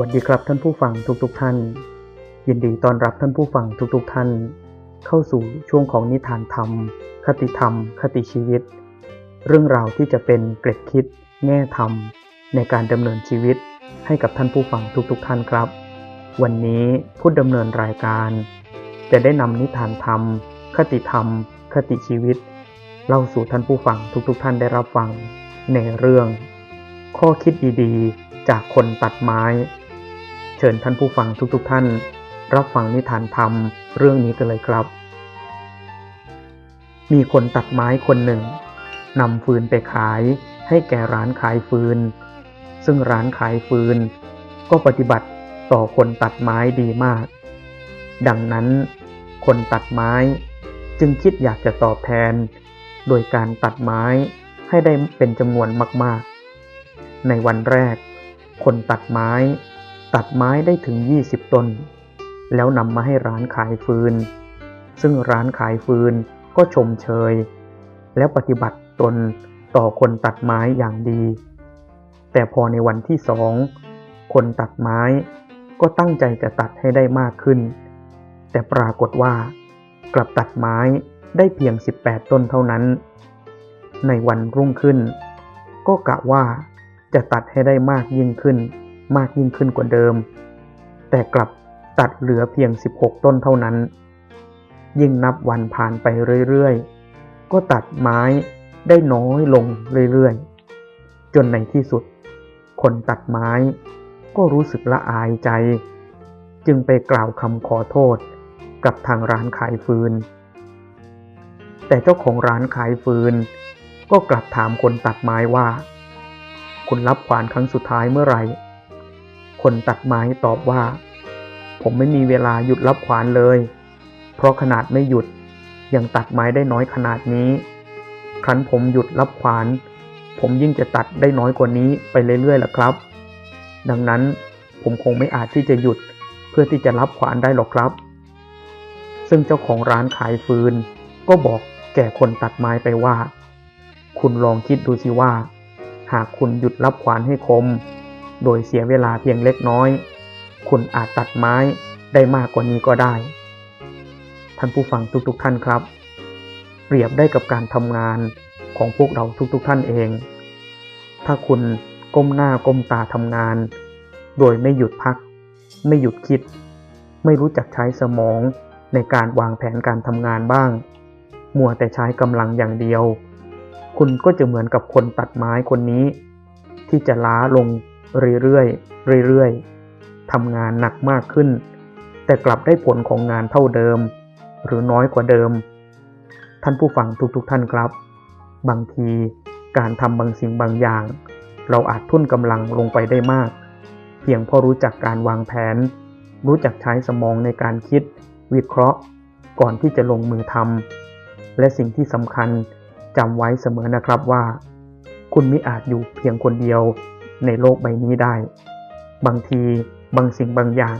วัสดีครับท่านผู้ฟังทุกๆทท่าน ยินดีต้อนรับท่านผู้ฟังทุกๆทท่าน เข้าสู่ช่วงของนิทานธรรม คติธรรม คติชีวิต เรื่องราวที่จะเป็นเกร็ดคิด แง่ธรรม ในการดำเนินชีวิต ให้กับท่านผู้ฟังทุกๆทท่านครับ วันนี้ผู้ดำเนินรายการ จะได้นำนิทานธรรม คติธรรม คติชีวิต เล่าสู่ท่านผู้ฟังทุกๆทท่านได้รับฟังในเรื่อง ข้อคิดดีๆ จากคนตัดไม้ ชิญท่านผู้ฟังทุกๆทท่าน รับฟังนิทานธรรมเรื่องนี้กันเลยครับ มีคนตัดไม้คนหนึ่งนำฟืนไปขายให้แก่ร้านขายฟืน ซึ่งร้านขายฟืน ก็ปฏิบัติต่อคนตัดไม้ดีมาก ดังนั้น คนตัดไม้จึงคิดอยากจะตอบแทน โดยการตัดไม้ให้ได้เป็นจำนวนมากๆ ในวันแรก คนตัดไม้ ตัดไม้ได้ถึง 20 ต้น แล้วนำมาให้ร้านขายฟืน ซึ่งร้านขายฟืนก็ชมเชย แล้วปฏิบัติตนต่อคนตัดไม้อย่างดี แต่พอในวันที่สองคนตัดไม้ก็ตั้งใจจะตัดให้ได้มากขึ้น แต่ปรากฏว่ากลับตัดไม้ได้เพียง 18 ต้นเท่านั้น ในวันรุ่งขึ้น ก็กะว่าจะตัดให้ได้มากยิ่งขึ้น มากยิ่งขึ้นกว่าเดิม แต่กลับตัดเหลือเพียง 16 ต้นเท่านั้น ยิ่งนับวันผ่านไปเรื่อยๆ ก็ตัดไม้ได้น้อยลงเรื่อยๆ จนในที่สุด คนตัดไม้ก็รู้สึกละอายใจ จึงไปกล่าวคำขอโทษกับทางร้านขายฟืน แต่เจ้าของร้านขายฟืน ก็กลับถามคนตัดไม้ว่า คุณรับขวานครั้งสุดท้ายเมื่อไหร่ คนตัดไม้ตอบว่า ผมไม่มีเวลาหยุดรับขวานเลย เพราะขนาดไม่หยุดยังตัดไม้ได้น้อยขนาดนี้ ครั้นผมหยุดรับขวาน ผมยิ่งจะตัดได้น้อยกว่านี้ไปเรื่อยๆล่ะครับ ดังนั้นผมคงไม่อาจที่จะหยุดเพื่อที่จะรับขวานได้หรอกครับ ซึ่งเจ้าของร้านขายฟืน ก็บอกแก่คนตัดไม้ไปว่า คุณลองคิดดูสิว่า หากคุณหยุดรับขวานให้คม โดยเสียเวลาเพียงเล็กน้อย คุณอาจตัดไม้ได้มากกว่านี้ก็ได้ ท่านผู้ฟังทุกๆทท่านครับ เปรียบได้กับการทำงานของพวกเราทุกๆทท่านเอง ถ้าคุณก้มหน้าก้มตาทำงาน โดยไม่หยุดพัก ไม่หยุดคิด ไม่รู้จักใช้สมองในการวางแผนการทำงานบ้าง มัวแต่ใช้กำลังอย่างเดียว คุณก็จะเหมือนกับคนตัดไม้คนนี้ ที่จะล้าลง เรื่อยๆเรื่อยๆทำงานหนักมากขึ้น แต่กลับได้ผลของงานเท่าเดิม หรือน้อยกว่าเดิม ท่านผู้ฟังทุกๆทท่านครับ บางทีการทำบางสิ่งบางอย่าง เราอาจทุ่นกำลังลงไปได้มาก เพียงพราะรู้จักการวางแผน รู้จักใช้สมองในการคิด วิเคราะห์ ก่อนที่จะลงมือทำและสิ่งที่สำคัญจำไว้เสมอนะครับว่า คุณไมิอาจอยู่เพียงคนเดียว ในโลกใบนี้ได้ บางทีบางสิ่งบางอย่าง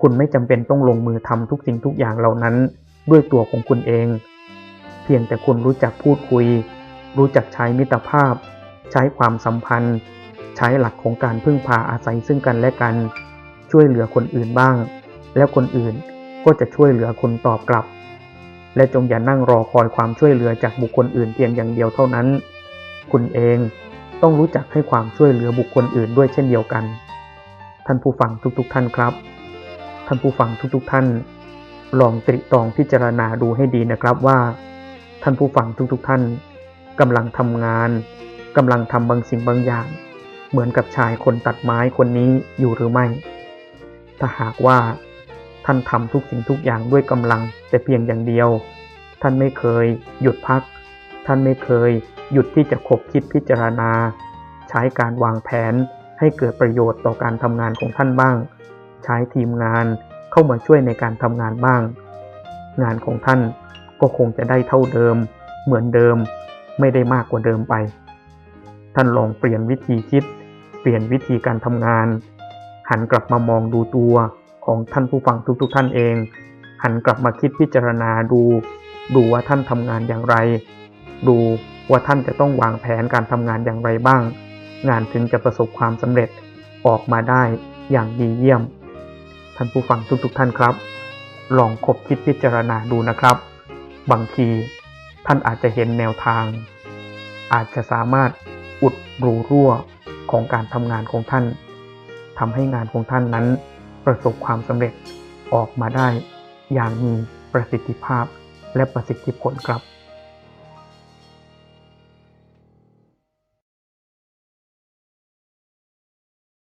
คุณไม่จำเป็นต้องลงมือทำทุกสิ่งทุกอย่างเหล่านั้น ด้วยตัวของคุณเอง เพียงแต่คุณรู้จักพูดคุย รู้จักใช้มิตรภาพ ใช้ความสัมพันธ์ ใช้หลักของการพึ่งพาอาศัยซึ่งกันและกัน ช่วยเหลือคนอื่นบ้าง แล้วคนอื่นก็จะช่วยเหลือคุณตอบกลับ และจงอย่านั่งรอคอยความช่วยเหลือจากบุคคลอื่นเพียงอย่างเดียวเท่านั้น คุณเอง ต้องรู้จักให้ความช่วยเหลือบุคคลอื่นด้วยเช่นเดียวกัน ท่านผู้ฟังทุกๆทท่านครับ ท่านผู้ฟังทุกๆทท่าน ลองตริตรองพิจารณาดูให้ดีนะครับว่า ท่านผู้ฟังทุกๆทท่านกำลังทำงานกำลังทำบางสิ่งบางอย่าง เหมือนกับชายคนตัดไม้คนนี้อยู่หรือไม่ ถ้าหากว่า ท่านทำทุกสิ่งทุกอย่างด้วยกำลังแต่เพียงอย่างเดียว ท่านไม่เคยหยุดพัก ท่านไม่เคยหยุดที่จะคบคิดพิจารณา ใช้การวางแผนให้เกิดประโยชน์ต่อการทำงานของท่านบ้าง ใช้ทีมงานเข้ามาช่วยในการทำงานบ้าง งานของท่านก็คงจะได้เท่าเดิม เหมือนเดิม ไม่ได้มากกว่าเดิมไป ท่านลองเปลี่ยนวิธีคิด เปลี่ยนวิธีการทำงาน หันกลับมามองดูตัวของท่านผู้ฟังทุกๆทท่านเอง หันกลับมาคิดพิจารณาดู ดูว่าท่านทำงานอย่างไร ดูว่าท่านจะต้องวางแผนการทำงานอย่างไรบ้าง งานถึงจะประสบความสำเร็จออกมาได้อย่างดีเยี่ยม ท่านผู้ฟังทุกๆท่านครับ ลองคบคิดพิจารณาดูนะครับ บางทีท่านอาจจะเห็นแนวทาง อาจจะสามารถอุดรูรั่วของการทำงานของท่านทำให้งานของท่านนั้น ประสบความสำเร็จออกมาได้ อย่างมีประสิทธิภาพและประสิทธิผลครับ